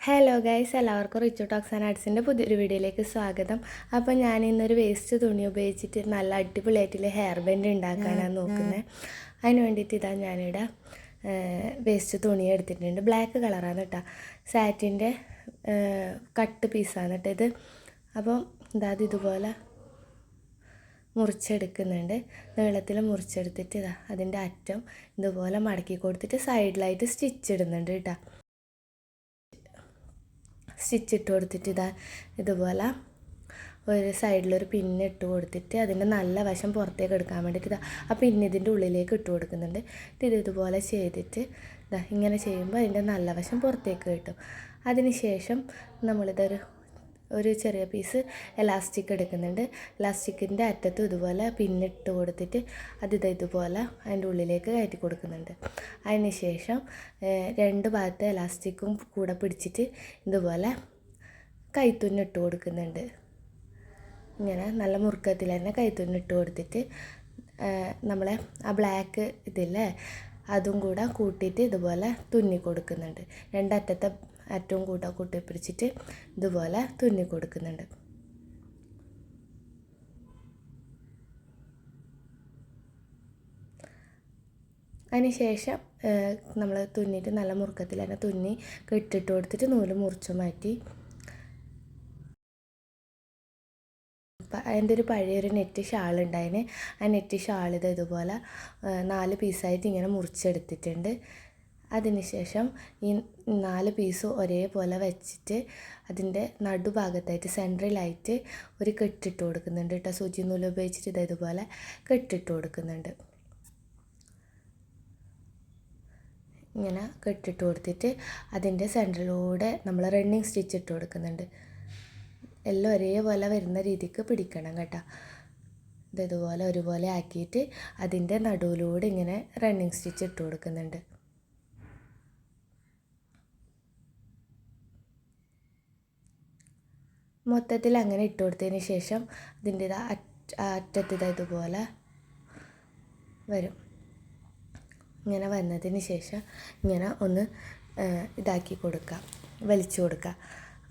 Hello guys എല്ലാവർക്കും Richu talks and ആർട്സിന്റെ പുതിയൊരു വീഡിയോയിലേക്ക് സ്വാഗതം. അപ്പോൾ ഞാൻ ഇന്നൊരു വേസ്റ്റ് തുണി ഉപയോഗിച്ചിട്ട് നല്ല അടിപൊളിയായിട്ടുള്ള ഹെയർ ബാൻഡ് ഉണ്ടാക്കാനാണ് നോക്കുന്നത് അതിന് വേണ്ടിയിട്ട് ഇതാ ഞാനിവിടെ വേസ്റ്റ് തുണി എടുത്തിട്ടുണ്ട്. ബ്ലാക്ക് കളറാണ് കേട്ടോ സാറ്റിന്റെ കട്ട് പീസാണ് കേട്ടോ ഇത്. അപ്പോൾ ഇതാ ഇത് ഇതുപോലെ മുറിച്ചെടുക്കുന്നുണ്ട്. നീളത്തിൽ മുറിച്ചെടുത്തിട്ട് ഇതാ അതിന്റെ അറ്റം ഇതുപോലെ മടക്കി കൊടുത്തിട്ട് സൈഡിലായിട്ട് സ്റ്റിച്ച് ഇടുന്നുണ്ട് കേട്ടോ സ്റ്റിച്ച് ഇട്ട് കൊടുത്തിട്ട് ഇതാ ഇതുപോലെ ഒരു സൈഡിലൊരു പിന്നിട്ട് കൊടുത്തിട്ട് അതിന്റെ നല്ല വശം പുറത്തേക്ക് എടുക്കാൻ വേണ്ടിയിട്ട് ഇതാ ആ പിന്നെ ഇതിന്റെ ഉള്ളിലേക്ക് ഇട്ട് കൊടുക്കുന്നുണ്ട്. ഇത് ഇതുപോലെ ചെയ്തിട്ട് ഇതാ ഇങ്ങനെ ചെയ്യുമ്പോൾ അതിന്റെ നല്ല വശം പുറത്തേക്ക് കിട്ടും. അതിന് ശേഷം നമ്മളിതൊരു ഒരു ചെറിയ പീസ് എലാസ്റ്റിക് എടുക്കുന്നുണ്ട്. എലാസ്റ്റിക്കിന്റെ അറ്റത്തും ഇതുപോലെ പിന്നിട്ട് കൊടുത്തിട്ട് അത് ഇത് ഇതുപോലെ അതിന്റെ ഉള്ളിലേക്ക് കയറ്റി കൊടുക്കുന്നുണ്ട്. അതിന് ശേഷം രണ്ട് ഭാഗത്തെ എലാസ്റ്റിക്കും കൂടെ പിടിച്ചിട്ട് ഇതുപോലെ കൈത്തുന്നിട്ട് കൊടുക്കുന്നുണ്ട്. ഇങ്ങനെ നല്ല മുറുക്കത്തിൽ തന്നെ കൈത്തുന്നിട്ട് കൊടുത്തിട്ട് നമ്മളെ ആ ബ്ലാക്ക് ഇതില്ലേ അതും കൂടെ കൂട്ടിയിട്ട് ഇതുപോലെ തുന്നി കൊടുക്കുന്നുണ്ട്. രണ്ടറ്റത്തെ അറ്റവും കൂടെ കൂട്ടിപ്പിടിച്ചിട്ട് ഇതുപോലെ തുന്നി കൊടുക്കുന്നുണ്ട്. അതിനുശേഷം നമ്മൾ തുന്നിയിട്ട് നല്ല മുറുക്കത്തിൽ തന്നെ തുന്നി കെട്ടിട്ട് കൊടുത്തിട്ട് നൂൽ മുറിച്ച് മാറ്റി എന്റെ ഒരു പഴയൊരു നെറ്റ് ഷാൾ ഉണ്ടായിന് ആ നെറ്റ് ഷാൾ ഇത് ഇതുപോലെ നാല് പീസായിട്ട് ഇങ്ങനെ മുറിച്ചെടുത്തിട്ടുണ്ട്. അതിനുശേഷം ഈ നാല് പീസ് ഒരേപോലെ വെച്ചിട്ട് അതിന്റെ നടുഭാഗത്തായിട്ട് സെൻട്രലായിട്ട് ഒരു കെട്ടിട്ട് കൊടുക്കുന്നുണ്ട് കേട്ടോ സൂചി നൂൽ ഉപയോഗിച്ചിട്ട് ഇത് ഇതുപോലെ കെട്ടിട്ട് കൊടുക്കുന്നുണ്ട്. ഇങ്ങനെ കെട്ടിട്ട് കൊടുത്തിട്ട് അതിന്റെ സെന്ററിലൂടെ നമ്മൾ റണ്ണിങ് സ്റ്റിച്ച് ഇട്ട് കൊടുക്കുന്നുണ്ട്. എല്ലാം ഒരേപോലെ വരുന്ന രീതിക്ക് പിടിക്കണം കേട്ടോ. ഇത് ഇതുപോലെ ഒരുപോലെ ആക്കിയിട്ട് അതിന്റെ നടുവിലൂടെ ഇങ്ങനെ റണ്ണിങ് സ്റ്റിച്ച് ഇട്ട് കൊടുക്കുന്നുണ്ട്. മൊത്തത്തിൽ അങ്ങനെ ഇട്ട് കൊടുത്തതിന് ശേഷം ഇതിന്റെ അറ്റത്ത് ഇതാ ഇതുപോലെ വരും. ഇങ്ങനെ വന്നതിന് ശേഷം ഇങ്ങനെ ഒന്ന് ഇതാക്കി കൊടുക്കുക വലിച്ചു കൊടുക്കുക.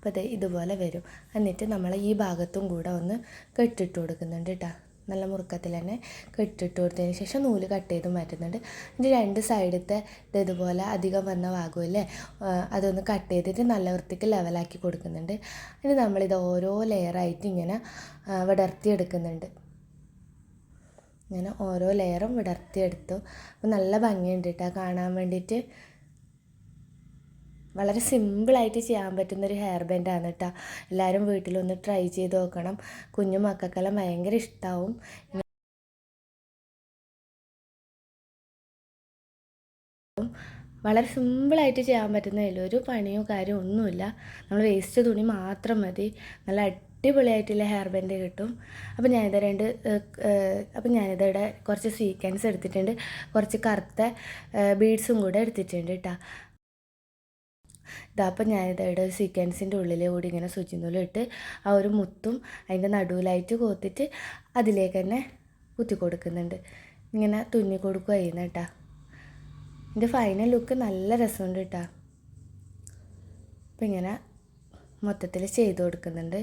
അപ്പോൾ ഇത് ഇതുപോലെ വരും. എന്നിട്ട് നമ്മൾ ഈ ഭാഗത്തും കൂടെ ഒന്ന് കെട്ടിട്ട് കൊടുക്കുന്നുണ്ട് കേട്ടോ നല്ല മുറുക്കത്തിൽ തന്നെ കെട്ടിട്ട് കൊടുത്തതിന് ശേഷം നൂൽ കട്ട് ചെയ്ത് മാറ്റുന്നുണ്ട്. ഇതിന്റെ രണ്ട് സൈഡത്തെ ഇത് ഇതുപോലെ അധികം വന്ന ഭാഗമില്ലേ അതൊന്ന് കട്ട് ചെയ്തിട്ട് നല്ല വൃത്തിക്ക് ലെവലാക്കി കൊടുക്കുന്നുണ്ട്. ഇനി നമ്മളിത് ഓരോ ലെയറായിട്ട് ഇങ്ങനെ വിടർത്തിയെടുക്കുന്നുണ്ട്. ഇങ്ങനെ ഓരോ ലെയറും വിടർത്തിയെടുത്തു. അപ്പോൾ നല്ല ഭംഗിയുണ്ട് കേട്ടോ കാണാൻ വേണ്ടിയിട്ട്. വളരെ സിമ്പിളായിട്ട് ചെയ്യാൻ പറ്റുന്നൊരു ഹെയർ ബാൻഡാണ് കേട്ടോ എല്ലാവരും വീട്ടിലൊന്ന് ട്രൈ ചെയ്ത് നോക്കണം. കുഞ്ഞു മക്കൾക്കെല്ലാം ഭയങ്കര ഇഷ്ടമാവും വളരെ സിമ്പിളായിട്ട് ചെയ്യാൻ പറ്റുന്നതിൽ ഒരു പണിയോ കാര്യമോ ഒന്നുമില്ല. നമ്മൾ വേസ്റ്റ് തുണി മാത്രം മതി. നല്ല അടിപൊളിയായിട്ടുള്ള ഹെയർ ബാൻഡ് കിട്ടും. അപ്പോൾ ഞാനിത് രണ്ട് അപ്പോൾ ഞാനിതിവിടെ കുറച്ച് സീക്വൻസ് എടുത്തിട്ടുണ്ട്. കുറച്ച് കറുത്ത ബീഡ്സും കൂടെ എടുത്തിട്ടുണ്ട് കേട്ടോ ഇതപ്പം ഞാനിതയുടെ സീക്വൻസിന്റെ ഉള്ളിലെ കൂടി ഇങ്ങനെ സ്വിച്ച് നൂലിട്ട് ആ ഒരു മുത്തും അതിന്റെ നടുവിലായിട്ട് കോത്തിട്ട് അതിലേക്ക് തന്നെ കുത്തി കൊടുക്കുന്നുണ്ട്. ഇങ്ങനെ തുന്നി കൊടുക്കുക ചെയ്യുന്ന കേട്ടാ ഇതിന്റെ ഫൈനൽ ലുക്ക് നല്ല രസമുണ്ട് കേട്ടാ അപ്പം ഇങ്ങനെ മൊത്തത്തിൽ ചെയ്ത് കൊടുക്കുന്നുണ്ട്.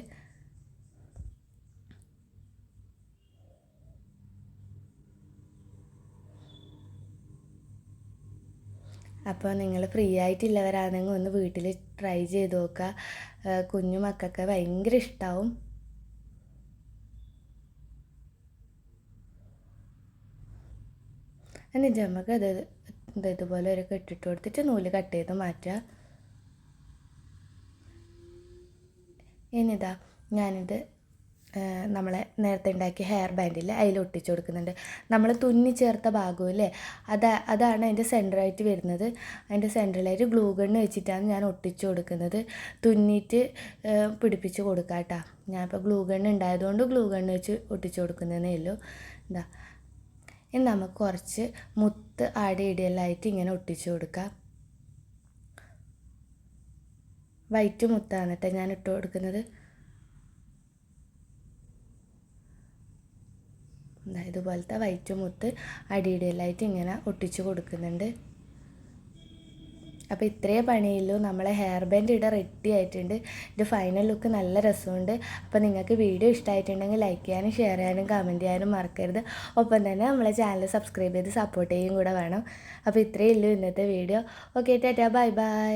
അപ്പോൾ നിങ്ങൾ ഫ്രീ ആയിട്ടുള്ളവരാണെങ്കിൽ ഒന്ന് വീട്ടിൽ ട്രൈ ചെയ്ത് നോക്കുക. കുഞ്ഞു മക്കൾക്ക് ഭയങ്കര ഇഷ്ടമാവും എന്നിട്ട് നമുക്ക് അത് ഇതുപോലെ ഒരു കെട്ടിട്ട് കൊടുത്തിട്ട് നൂൽ കട്ട് ചെയ്ത് മാറ്റുക. ഇനിതാ ഞാനിത് നമ്മളെ നേരത്തെ ഉണ്ടാക്കിയ ഹെയർ ബാൻഡിൽ അതിൽ ഒട്ടിച്ചു കൊടുക്കുന്നുണ്ട്. നമ്മൾ തുന്നി ചേർത്ത ഭാഗമില്ലേ അത് അതാണ് അതിന്റെ സെന്ററായിട്ട് വരുന്നത്. അതിന്റെ സെന്ററിലായിട്ട് ഗ്ലൂ ഗണ്ണ് വെച്ചിട്ടാണ് ഞാൻ ഒട്ടിച്ചു കൊടുക്കുന്നത്. തുന്നിയിട്ട് പിടിപ്പിച്ച് കൊടുക്കാം കേട്ടോ ഞാനിപ്പോൾ ഗ്ലൂ ഗണ്ണ് ഉണ്ടായതുകൊണ്ട് ഗ്ലൂ ഗണ്ണ് വെച്ച് ഒട്ടിച്ചു കൊടുക്കുന്നതേ ഉള്ളൂ. എന്താ ഇനി നമുക്ക് കുറച്ച് മുത്ത് ആടി ഇടിയെല്ലാമായിട്ട് ഇങ്ങനെ ഒട്ടിച്ചു കൊടുക്കാം. വൈറ്റ് മുത്താണ് കേട്ടോ ഞാൻ ഇട്ട് കൊടുക്കുന്നത്. ഇതുപോലത്തെ വൈറ്റ് മുത്ത് അടിയിടയിലായിട്ട് ഇങ്ങനെ ഒട്ടിച്ചു കൊടുക്കുന്നുണ്ട്. അപ്പോൾ ഇത്രയേ പണിയുള്ളൂ. നമ്മളെ ഹെയർ ബാൻഡ് ഇവിടെ റെഡി ആയിട്ടുണ്ട്. ഇത് ഫൈനൽ ലുക്ക് നല്ല രസമുണ്ട്. അപ്പോൾ നിങ്ങൾക്ക് വീഡിയോ ഇഷ്ടമായിട്ടുണ്ടെങ്കിൽ ലൈക്ക് ചെയ്യാനും ഷെയർ ചെയ്യാനും കമന്റ് ചെയ്യാനും മറക്കരുത്. ഒപ്പം തന്നെ നമ്മളെ ചാനൽ സബ്സ്ക്രൈബ് ചെയ്ത് സപ്പോർട്ട് ചെയ്യുകയും കൂടെ വേണം. അപ്പോൾ ഇത്രയേ ഉള്ളൂ ഇന്നത്തെ video okay tata bye bye